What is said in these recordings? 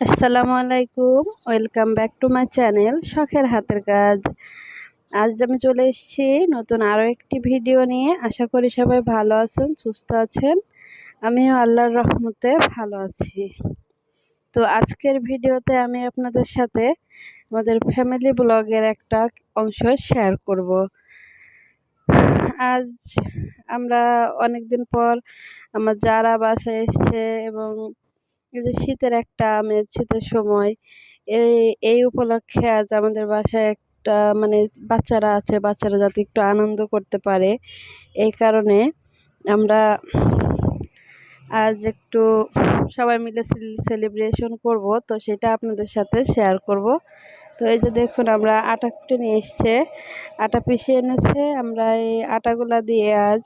আসসালামু আলাইকুম। Welcome back to my channel শখের হাতের কাজ। আজ আমি চলে এসেছি নতুন আরও একটি ভিডিও নিয়ে। আশা করি সবাই ভালো আছেন, সুস্থ আছেন। আমিও আল্লাহর রহমতে ভালো আছি। তো আজকের ভিডিওতে আমি আপনাদের সাথে আমাদের ফ্যামিলি ব্লগের একটা অংশ শেয়ার করব। আজ আমরা অনেক দিন পর আমার যারা বাসায় এসছে এবং যে শীতের একটা আমেজ, শীতের সময়, এই এই উপলক্ষে আজ আমাদের বাসায় একটা মানে বাচ্চারা আছে, বাচ্চারা যাতে একটু আনন্দ করতে পারে। এই কারণে আমরা আজ একটু সবাই মিলে সেলিব্রেশন করব। তো সেটা আপনাদের সাথে শেয়ার করব। তো এই যে দেখুন, আমরা আটা কুটে নিয়ে এসছে। আটা পিষে এনেছে। আমরা এই আটাগুলা দিয়ে আজ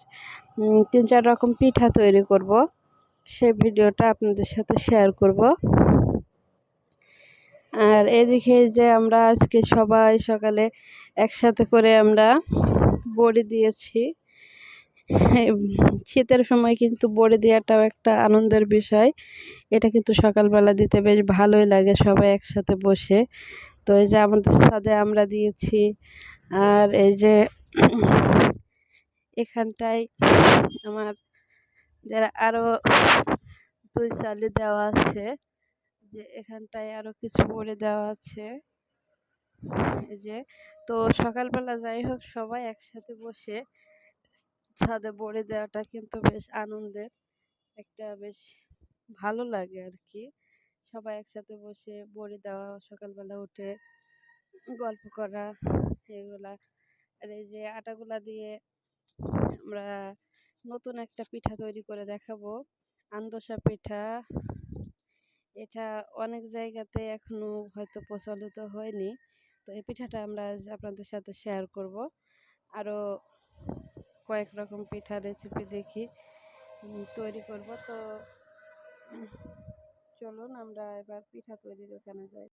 তিন চার রকম পিঠা তৈরি করব। সেই ভিডিওটা আপনাদের সাথে শেয়ার করব। আর এদিকে যে আমরা আজকে সবাই সকালে একসাথে করে আমরা বড়ি দিয়েছি। শীতের সময় কিন্তু বড়ি দেওয়াটাও একটা আনন্দের বিষয়। এটা কিন্তু সকালবেলা দিতে বেশ ভালোই লাগে সবাই একসাথে বসে। তো এই যে আমাদের সাথে আমরা দিয়েছি। আর এই যে এখানটায় আমার যারা আরও দুই চালি দেওয়া আছে, যে এখানটায় আরও কিছু করে দেওয়া আছে। এই যে, তো সকালবেলা যাই হোক সবাই একসাথে বসে ছাদে বড়ে দেওয়াটা কিন্তু বেশ আনন্দের, একটা বেশ ভালো লাগে আর কি সবাই একসাথে বসে বড়ি দেওয়া, সকালবেলা উঠে গল্প করা, এগুলা। আর এই যে আটাগুলা দিয়ে আমরা নতুন একটা পিঠা তৈরি করে দেখাবো। আন্দোসা পিঠা। এটা অনেক জায়গাতে এখনও হয়তো প্রচলিত হয়নি। তো এই পিঠাটা আমরা আপনাদের সাথে শেয়ার করব। আরও কয়েক রকম পিঠা রেসিপি দেখি তৈরি করব। তো চলুন আমরা এবার পিঠা তৈরির ওখানে যাই।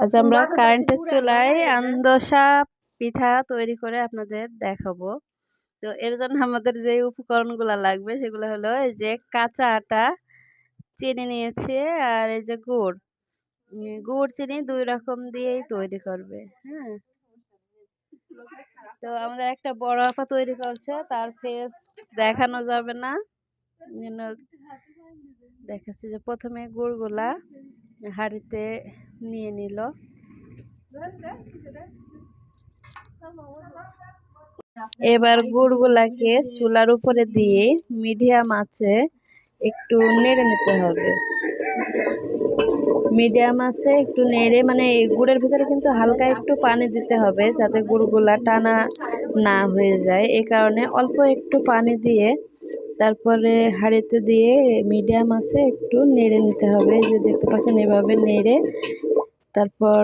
আজ আমরা কারেন্টের চুলায় আন্দোসা পিঠা তৈরি করে আপনাদের দেখাবো। তো এর জন্য আমাদের যে উপকরণগুলো লাগবে সেগুলো হলো এই যে কাঁচা আটা চিনি নিয়েছে আর এই যে গুড়। গুড়, চিনি দুই রকম দিয়েই তৈরি করবে হ্যাঁ। তো আমাদের একটা বড় আপা তৈরি করছে, তার ফেস দেখানো যাবে না। দেখাচ্ছি যে প্রথমে গুড়গুলা হাঁড়িতে নিয়ে নিল। এবার গুড়গুলাকে চুলার উপরে দিয়ে মিডিয়াম আছে একটু নেড়ে নিতে হবে। মিডিয়াম আছে একটু নেড়ে মানে এই গুড়ের ভিতরে কিন্তু হালকা একটু পানি দিতে হবে যাতে গুড়গুলা টানা না হয়ে যায়। এই কারণে অল্প একটু পানি দিয়ে তারপরে হাঁড়িতে দিয়ে মিডিয়াম আছে একটু নেড়ে নিতে হবে। যে দেখতে পাচ্ছেন এভাবে নেড়ে তারপর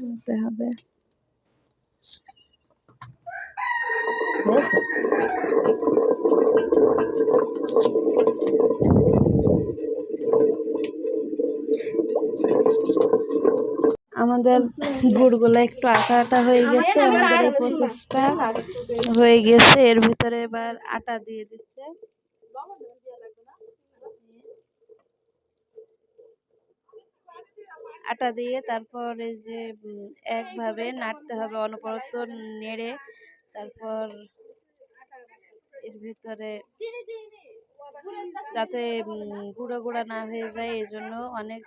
নিতে হবে আমাদের গুড়গুলো একটু আটা আটা হয়ে গেছে আমাদের এই প্রসেসটা হয়ে গেছে এর ভিতরে এবার আটা দিয়ে দিচ্ছে আটা দিয়ে তারপর এই যে একভাবে নাড়তে হবে অনবরত নেড়ে। তারপর এর ভিতরে যাতে গুঁড়ো গুঁড়া না হয়ে যায় এই জন্য অনেক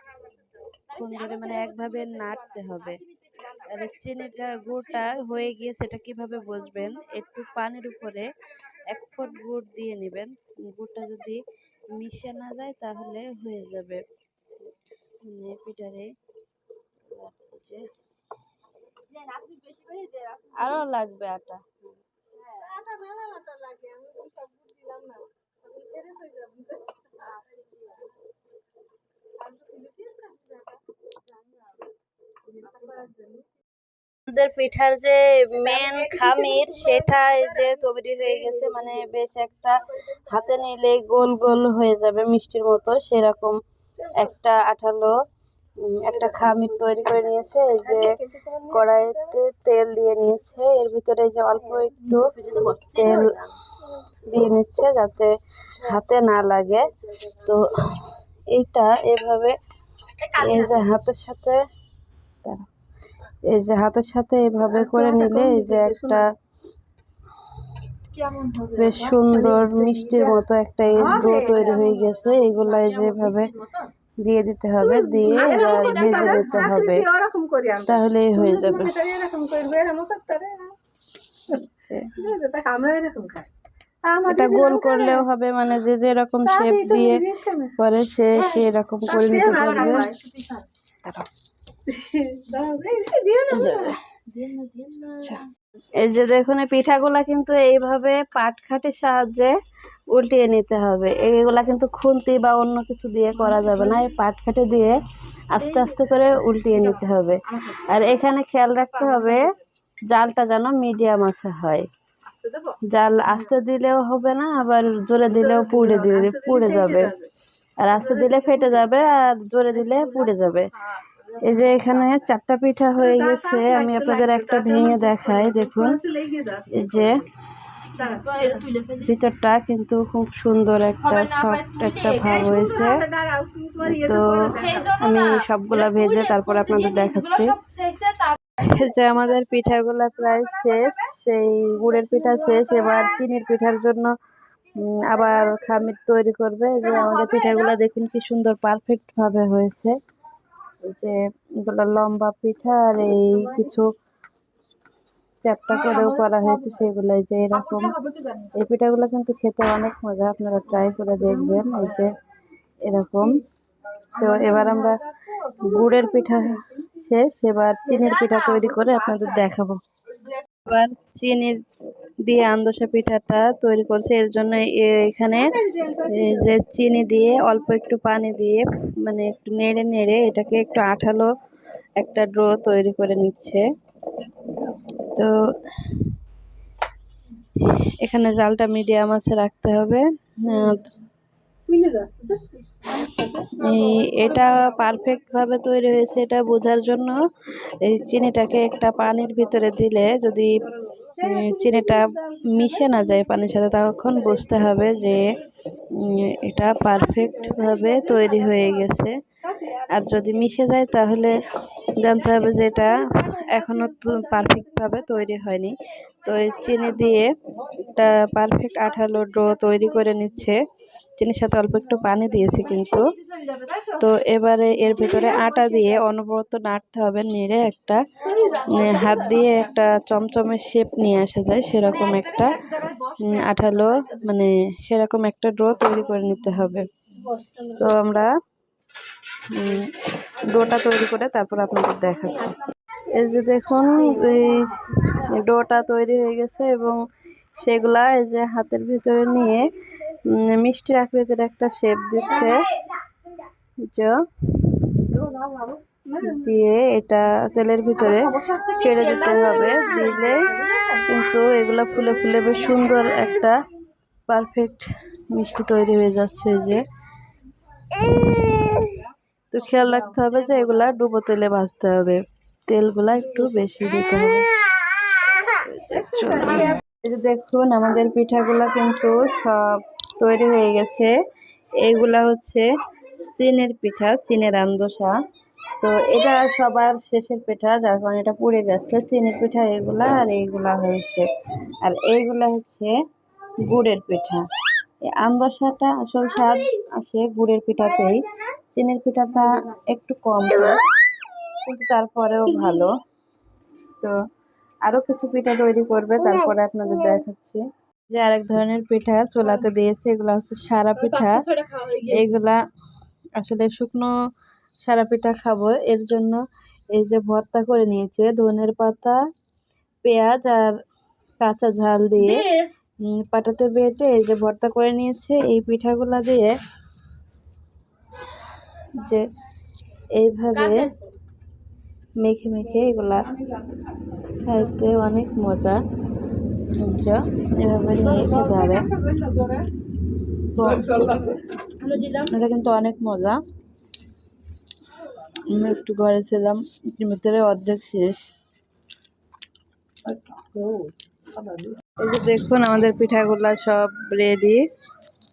ধরে মানে একভাবে নাড়তে হবে। আর চিনিটা, গুড়টা হয়ে গিয়ে সেটা কীভাবে বসবেন, একটু পানির উপরে এক ফুট গুড় দিয়ে নেবেন। গুড়টা যদি মিশে না যায় তাহলে হয়ে যাবে। পিঠারে যে আরও লাগবে আটা। আমাদের পিঠার যে মেন খামির, সেটা যে তৈরি হয়ে গেছে মানে বেশ একটা হাতে নিলে গোল গোল হয়ে যাবে মিষ্টির মতো, সেরকম একটা আঠালো। একটা খামির তৈরি করে নিয়েছে, এই যে কড়াইতে তেল দিয়ে নিয়েছে। এর ভিতরে যে অল্প একটু তেল দিয়ে নিচ্ছে যাতে হাতে না লাগে। তো এইটা এভাবে এই যে হাতের সাথে। এই যে হাতের সাথে এভাবে করে নিলে এই যে একটা বেশ সুন্দর মিষ্টির মতো একটা ডো তৈরি হয়ে গেছে। এগুলা এই যেভাবে দিয়ে দিতে হবে দিয়ে ভেজে দিতে হবে। তাহলেই হয়ে যাবে। এটা গোল করলেও হবে মানে যে যেরকম শেপ দিয়ে করে সে সেরকম করে নিতে পারবে। আচ্ছা। এই যে দেখুন পিঠাগুলা কিন্তু এইভাবে পাটখাটির সাহায্যে উল্টিয়ে নিতে হবে। এইগুলা কিন্তু খুন্তি বা অন্য কিছু দিয়ে করা যাবে না। এই পাটখাটি দিয়ে আস্তে আস্তে করে উল্টিয়ে নিতে হবে। আর এখানে খেয়াল রাখতে হবে, জালটা যেন মিডিয়াম আছে হয়। জাল আস্তে দিলেও হবে না, আবার জোরে দিলেও পুড়ে দিয়ে পুড়ে যাবে। আর আস্তে দিলে ফেটে যাবে, আর জোরে দিলে পুড়ে যাবে। এই যে এখানে চারটা পিঠা হয়ে গেছে। আমি আপনাদের একটা ভেঙে দেখাই, দেখুন। এই যে ভিতরটা কিন্তু খুব সুন্দর একটা সফট একটা ভাব হয়েছে। তো আমি সবগুলা ভেজে তারপর আপনাদের দেখাচ্ছি। যে আমাদের পিঠাগুলা প্রায় শেষ সেই গুড়ের পিঠা শেষ। এবার চিনির পিঠার জন্য আবার খামির তৈরি করবে। যে আমাদের পিঠাগুলা দেখুন কি সুন্দর পারফেক্ট ভাবে হয়েছে। যে এগুলা লম্বা পিঠা আর এই কিছু চ্যাপটা করেও করা হয়েছে সেগুলো এই যে এরকম। এই পিঠাগুলো কিন্তু খেতে অনেক মজা আপনারা ট্রাই করে দেখবেন এই যে এরকম। তো এবার আমরা গুড়ের পিঠা শেষ এবার চিনির পিঠা তৈরি করে আপনাদের দেখাবো। এবার চিনির দিয়ে আন্দোসা পিঠাটা তৈরি করছে এর জন্য এখানে এই যে চিনি দিয়ে অল্প একটু পানি দিয়ে মানে একটু নেড়ে নেড়ে এটাকে একটু আঠালো একটা ড্র তৈরি করে নিচ্ছে। তো এখানে জালটা মিডিয়াম আছে রাখতে হবে। এটা পারফেক্ট ভাবে তৈরি হয়েছে এটা বোঝার জন্য। এই চিনিটাকে একটা পানির ভিতরে দিলে যদি চিনিটা মিশে না যায় পানির সাথে, তখন বুঝতে হবে যে এটা পারফেক্টভাবে তৈরি হয়ে গেছে। আর যদি মিশে যায়, তাহলে জানতে হবে যে এটা এখনও পারফেক্ট ভাবে তৈরি হয়নি। তো এই চিনি দিয়ে একটা পারফেক্ট আঠালো ডো তৈরি করে নিচ্ছে। চিনির সাথে অল্প একটু পানি দিয়েছি কিন্তু। তো এবারে এর ভিতরে আটা দিয়ে অনবরত নাড়তে হবে, নেড়ে একটা হাত দিয়ে একটা চমচমের শেপ নিয়ে আসা যায়, সেরকম একটা আঠালো মানে সেরকম একটা ডো তৈরি করে নিতে হবে। তো আমরা ডোটা তৈরি করে তারপর আপনাদের দেখাচ্ছি এই যে দেখুন এই ডোটা তৈরি হয়ে গেছে এবং সেগুলা এই যে হাতের ভিতরে নিয়ে উম, মিষ্টির আকৃতির একটা শেপ দিচ্ছে। দিয়ে এটা তেলের ভিতরে ছেড়ে দিতে হবে। দিলে কিন্তু এগুলা ফুলে ফুলে বেশ সুন্দর একটা পারফেক্ট মিষ্টি তৈরি হয়ে যাচ্ছে যে। তো খেয়াল রাখতে হবে যে এগুলা ডুবো তেলে ভাজতে হবে। তেলগুলা একটু বেশি দিতে হবে। দেখুন, আমাদের পিঠাগুলা কিন্তু সব তৈরি হয়ে গেছে। এইগুলা হচ্ছে চিনের পিঠা, চিনের আমদোসা তো এটা সবার শেষের পিঠা, যার কারণে এটা পুড়ে গেছে। চিনির পিঠা এগুলা আর এইগুলা হয়েছে। আর এইগুলা হচ্ছে গুড়ের পিঠা। এই আমদোসাটা আসল স্বাদ আসে গুড়ের পিঠাতেই। চিনের পিঠাটা একটু কম হয়। কিন্তু তারপরেও ভালো। তো আরও কিছু পিঠা তৈরি করবে তারপরে আপনাদের দেখাচ্ছি। যে আরেক ধরনের পিঠা চোলাতে দিয়েছে এগুলো হচ্ছে সারা পিঠা। এইগুলা আসলে শুকনো সারা পিঠা খাব। এর জন্য এই যে ভর্তা করে নিয়েছে ধনের পাতা পেঁয়াজ আর কাঁচা ঝাল দিয়ে। পাটাতে বেটে এই যে ভর্তা করে নিয়েছে এই পিঠাগুলা দিয়ে। যে এইভাবে মেখে মেখে এগুলা খাইতে অনেক মজা? এভাবে নিয়ে খেতে হবে এটা কিন্তু অনেক মজা। আমি একটু ঘরে ছিলাম, ভিতরে অর্ধেক শেষ। এই যে দেখুন, আমাদের পিঠাগুলা সব রেডি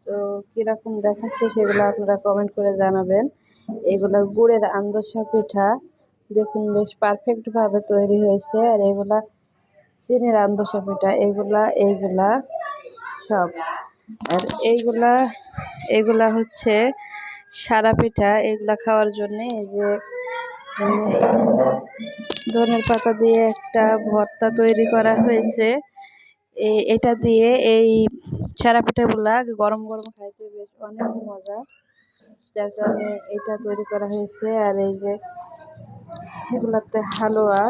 তো কীরকম দেখাচ্ছে সেগুলো আপনারা কমেন্ট করে জানাবেন। এগুলো গুড়ের আন্দোসা পিঠা। দেখুন, বেশ পারফেক্ট ভাবে তৈরি হয়েছে। আর এগুলা চিনির আন্দোসা পিঠা এগুলা, এইগুলা সব। আর এইগুলা, এগুলা হচ্ছে সারা পিঠা, এগুলা খাওয়ার জন্য এই যে ধনের পাতা দিয়ে একটা ভর্তা তৈরি করা হয়েছে। এটা দিয়ে এই সারা পিঠাগুলা গরম গরম খাইতে বেশ অনেক মজা। যার কারণে এটা তৈরি করা হয়েছে। আর এই যে এগুলাতে হালুয়া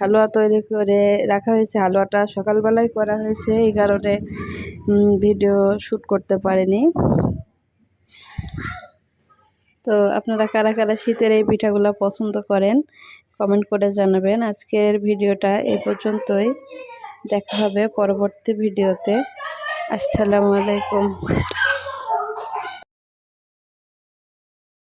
হালুয়া তৈরি করে রাখা হয়েছে। হালুয়াটা সকালবেলায় করা হয়েছে, এই কারণে ভিডিও শ্যুট করতে পারিনি। তো আপনারা কারা কারা শীতের এই পিঠাগুলো পছন্দ করেন, কমেন্ট করে জানাবেন। আজকের ভিডিওটা এই পর্যন্তই। দেখা হবে পরবর্তী ভিডিওতে। আসসালামু আলাইকুম।